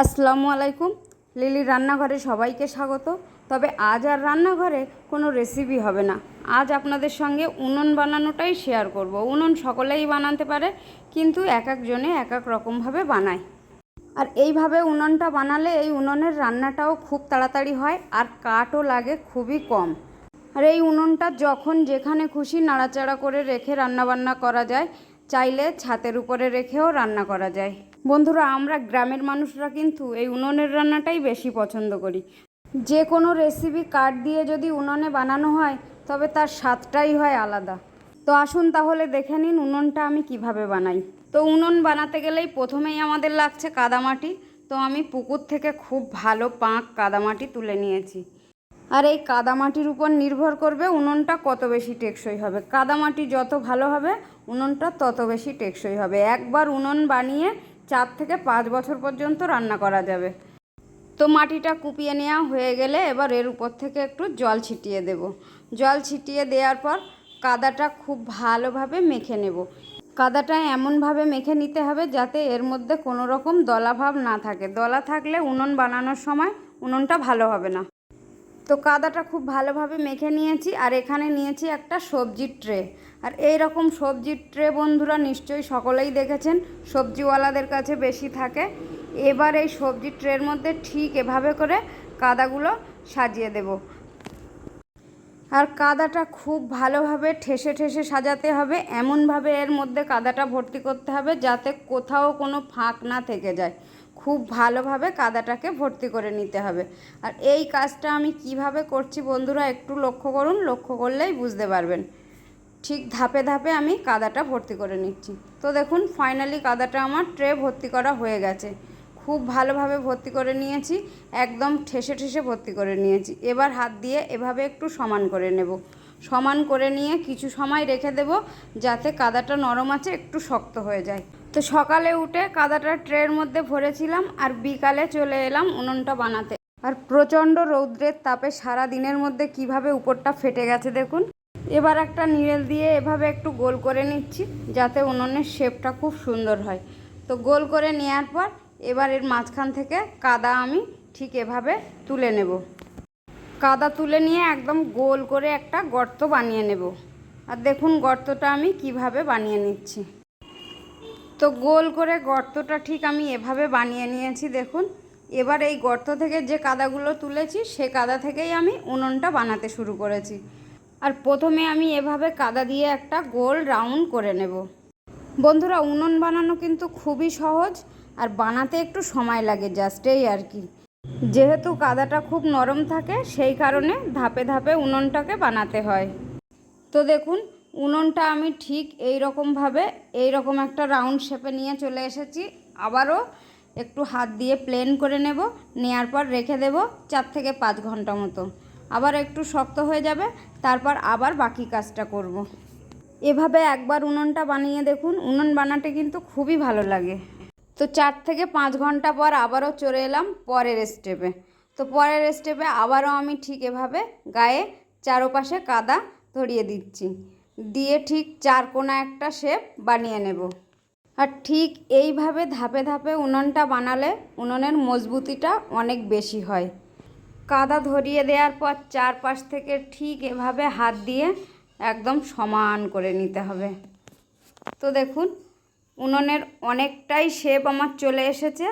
আসসালামু আলাইকুম। লিলি রান্নাঘরে সবাইকে স্বাগত। তবে আজ আর রান্নাঘরে কোনো রেসিপি হবে না। আজ আপনাদের সঙ্গে উনুন বানানোটাই শেয়ার করব। উনুন সকলেই বানাতে পারে, কিন্তু এক একজনে এক এক রকমভাবে বানায়। আর এইভাবে উনুনটা বানালে এই উনুনের রান্নাটাও খুব তাড়াতাড়ি হয় আর কাঠও লাগে খুবই কম। আর এই উনুনটা যখন যেখানে খুশি নাড়াচাড়া করে রেখে রান্নাবান্না করা যায় চাইলে ছাতের উপরে রেখেও রান্না করা যায়। বন্ধুরা, আমরা গ্রামের মানুষরা কিন্তু এই উনুনের রান্নাটাই বেশি পছন্দ করি। যে কোনো রেসিপি কাঠ দিয়ে যদি উনুনে বানানো হয়, তবে তার স্বাদটাই হয় আলাদা। তো আসুন তাহলে দেখে নিন উনুনটা আমি কীভাবে বানাই। তো উনুন বানাতে গেলেই প্রথমেই আমাদের লাগছে কাদামাটি। তো আমি পুকুর থেকে খুব ভালো পাঁক কাদামাটি তুলে নিয়েছি। আর এই কাদামাটির উপর নির্ভর করবে উনুনটা কত বেশি টেকসই হবে। কাদামাটি যত ভালো হবে, উনুনটা তত বেশি টেকসই হবে। একবার উনুন বানিয়ে চার থেকে পাঁচ বছর পর্যন্ত রান্না করা যাবে। তো মাটিটা কুপিয়ে নেওয়া হয়ে গেলে এবার এর উপর থেকে একটু জল ছিটিয়ে দেব। জল ছিটিয়ে দেওয়ার পর কাদাটা খুব ভালোভাবে মেখে নেব। কাদাটা এমনভাবে মেখে নিতে হবে যাতে এর মধ্যে কোনো রকম দলাভাব না থাকে। দলা থাকলে উনুন বানানোর সময় উনুনটা ভালো হবে না। তো কাদাটা খুব ভালোভাবে মেখে নিয়েছি আর এখানে নিয়েছি একটা সবজির ট্রে। আর এই রকম সবজির ট্রে বন্ধুরা নিশ্চয়ই সকলেই দেখেছেন, সবজিওয়ালাদের কাছে বেশি থাকে। এবার এই সবজির ট্রের মধ্যে ঠিক এভাবে করে কাদাগুলো সাজিয়ে দেব। আর কাদাটা খুব ভালোভাবে ঠেসে ঠেসে সাজাতে হবে, এমনভাবে এর মধ্যে কাদাটা ভর্তি করতে হবে যাতে কোথাও কোনো ফাঁক না থেকে যায়। খুব ভালোভাবে কাদাটাকে ভর্তি করে নিতে হবে। আর এই কাজটা আমি কীভাবে করছি বন্ধুরা একটু লক্ষ্য করুন, লক্ষ্য করলেই বুঝতে পারবেন। ঠিক ধাপে ধাপে আমি কাদাটা ভর্তি করে নিচ্ছি। তো দেখুন ফাইনালি কাদাটা আমার ট্রে ভর্তি করা হয়ে গেছে। খুব ভালোভাবে ভর্তি করে নিয়েছি, একদম ঠেসে ঠেসে ভর্তি করে নিয়েছি। এবার হাত দিয়ে এভাবে একটু সমান করে নেব। সমান করে নিয়ে কিছু সময় রেখে দেব যাতে কাদাটা নরম আছে, একটু শক্ত হয়ে যায়। তো সকালে উঠে কাদাটা ট্রের মধ্যে ভরেছিলাম আর বিকালে চলে এলাম উনুনটা বানাতে। আর প্রচণ্ড রৌদ্রের তাপে সারা দিনের মধ্যে কীভাবে উপরটা ফেটে গেছে দেখুন। এবার একটা নিড়েল দিয়ে এভাবে একটু গোল করে নিচ্ছি যাতে উনুনের শেপটা খুব সুন্দর হয়। তো গোল করে নেওয়ার পর এবার এর মাঝখান থেকে কাদা আমি ঠিক এভাবে তুলে নেব। কাদা তুলে নিয়ে একদম গোল করে একটা গর্ত বানিয়ে নেব। আর দেখুন গর্তটা আমি কীভাবে বানিয়ে নিচ্ছি। তো গোল করে গর্তটা ঠিক আমি এভাবে বানিয়ে নিয়েছি, দেখুন। এবার এই গর্ত থেকে যে কাদাগুলো তুলেছি, সে কাদা থেকেই আমি উনুনটা বানাতে শুরু করেছি। আর প্রথমে আমি এভাবে কাদা দিয়ে একটা গোল রাউন্ড করে নেব। বন্ধুরা, উনুন বানানো কিন্তু খুবই সহজ, আর বানাতে একটু সময় লাগে জাস্ট এই আর কি। যেহেতু কাদাটা খুব নরম থাকে, সেই কারণে ধাপে ধাপে উনুনটাকে বানাতে হয়। তো দেখুন উনুনটা আমি ঠিক এই রকমভাবে এই রকম একটা রাউন্ড শেপে নিয়ে চলে এসেছি। আবারও একটু হাত দিয়ে প্লেন করে নেব, নেয়ার পর রেখে দেব চার থেকে পাঁচ ঘণ্টা মতো। আবার একটু শক্ত হয়ে যাবে, তারপর আবার বাকি কাজটা করব। এভাবে একবার উনুনটা বানিয়ে দেখুন, উনুন বানাতে কিন্তু খুবই ভালো লাগে। তো চার থেকে পাঁচ ঘণ্টা পর আবারও চলে এলাম পরের স্টেপে তো পরের স্টেপে আবারও আমি ঠিক এভাবে গায়ে চারোপাশে কাদা ধরিয়ে দিচ্ছি। দিয়ে ঠিক চার কোনা একটা শেপ বানিয়ে নেব। আর ঠিক এইভাবে ধাপে ধাপে উনুনটা বানালে উনুনের মজবুতিটা অনেক বেশি হয়। কাদা ধরিয়ে দেওয়ার পর চারপাশ থেকে ঠিক এভাবে হাত দিয়ে একদম সমান করে নিতে হবে। তো দেখুন, উনুনের অনেকটাই শেপ আমার চলে এসেছে।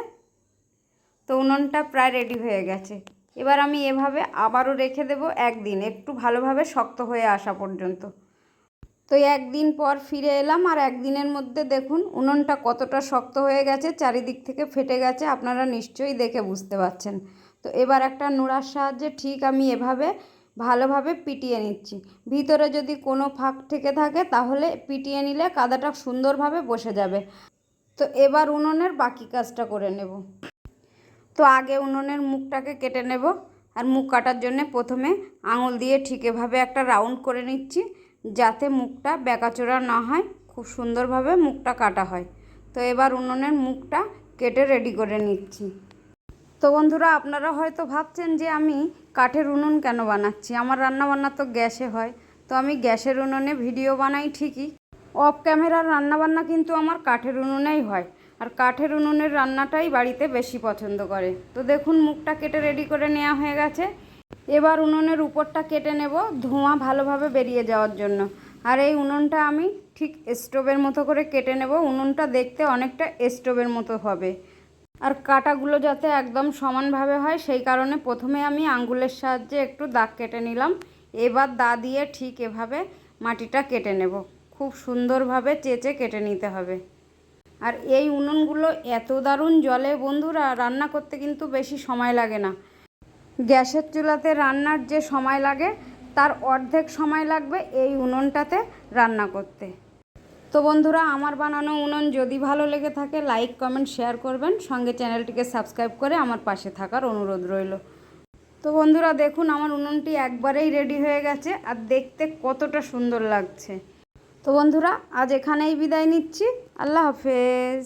তো উনুনটা প্রায় রেডি হয়ে গেছে। এবার আমি এভাবে আবারও রেখে দেব একদিন, একটু ভালোভাবে শক্ত হয়ে আসা পর্যন্ত। তো একদিন পর ফিরে এলাম আর একদিনের মধ্যে দেখুন উনুনটা কতটা শক্ত হয়ে গেছে, চারিদিক থেকে ফেটে গেছে, আপনারা নিশ্চয়ই দেখে বুঝতে পারছেন। তো এবার একটা নোড়ার সাহায্যে ঠিক আমি এভাবে ভালোভাবে পিটিয়ে নিচ্ছি। ভিতরে যদি কোনো ফাঁক থেকে থাকে তাহলে পিটিয়ে নিলে কাদাটা সুন্দরভাবে বসে যাবে। তো এবার উনুনের বাকি কাজটা করে নেব। তো আগে উনুনের মুখটাকে কেটে নেব আর মুখ কাটার জন্য প্রথমে আঙুল দিয়ে ঠিক এভাবে একটা রাউন্ড করে নিচ্ছি। যাতে মুখটা বেঁকাচোরা না হয়, খুব সুন্দরভাবে মুখটা কাটা হয়। তো এবার উনুনের মুখটা কেটে রেডি করে নিচ্ছি। তো বন্ধুরা, আপনারা হয়তো ভাবছেন যে আমি কাঠের উনুন কেন বানাচ্ছি? আমার রান্নাবান্না তো গ্যাসে হয়। তো আমি গ্যাসের উনুনে ভিডিও বানাই ঠিকই। অফ ক্যামেরার রান্নাবান্না কিন্তু আমার কাঠের উনুনেই হয়। আর কাঠের উনুনের রান্নাটাই বাড়িতে বেশি পছন্দ করে। তো দেখুন, মুখটা কেটে রেডি করে নেওয়া হয়ে গেছে। এবার উনুনের উপরটা কেটে নেব, ধোঁয়া ভালোভাবে বেরিয়ে যাওয়ার জন্য। আর এই উনুনটা আমি ঠিক স্টোভের মতো করে কেটে নেব, উনুনটা দেখতে অনেকটা স্টোভের মতো হবে। আর কাটাগুলো যাতে একদম সমানভাবে হয়, সেই কারণে প্রথমে আমি আঙ্গুলের সাহায্যে একটু দাগ কেটে নিলাম। এবার দা দিয়ে ঠিক এভাবে মাটিটা কেটে নেব। খুব সুন্দরভাবে চেঁচে কেটে নিতে হবে। আর এই উনুনগুলো এত দারুণ জলে, বন্ধুরা, রান্না করতে কিন্তু বেশি সময় লাগে না। গ্যাসের চুলাতে রান্নার যে সময় লাগে, তার অর্ধেক সময় লাগবে এই উনুনটাতে রান্না করতে। তো বন্ধুরা, আমার বানানো উনুন যদি ভালো লেগে থাকে, লাইক, কমেন্ট, শেয়ার করবেন। সঙ্গে চ্যানেলটিকে সাবস্ক্রাইব করে আমার পাশে থাকার অনুরোধ রইল। তো বন্ধুরা, দেখুন, আমার উনুনটি একবারেই রেডি হয়ে গেছে আর দেখতে কতটা সুন্দর লাগছে। তো বন্ধুরা, আজ এখানেই বিদায় নিচ্ছি। আল্লাহ হাফেজ।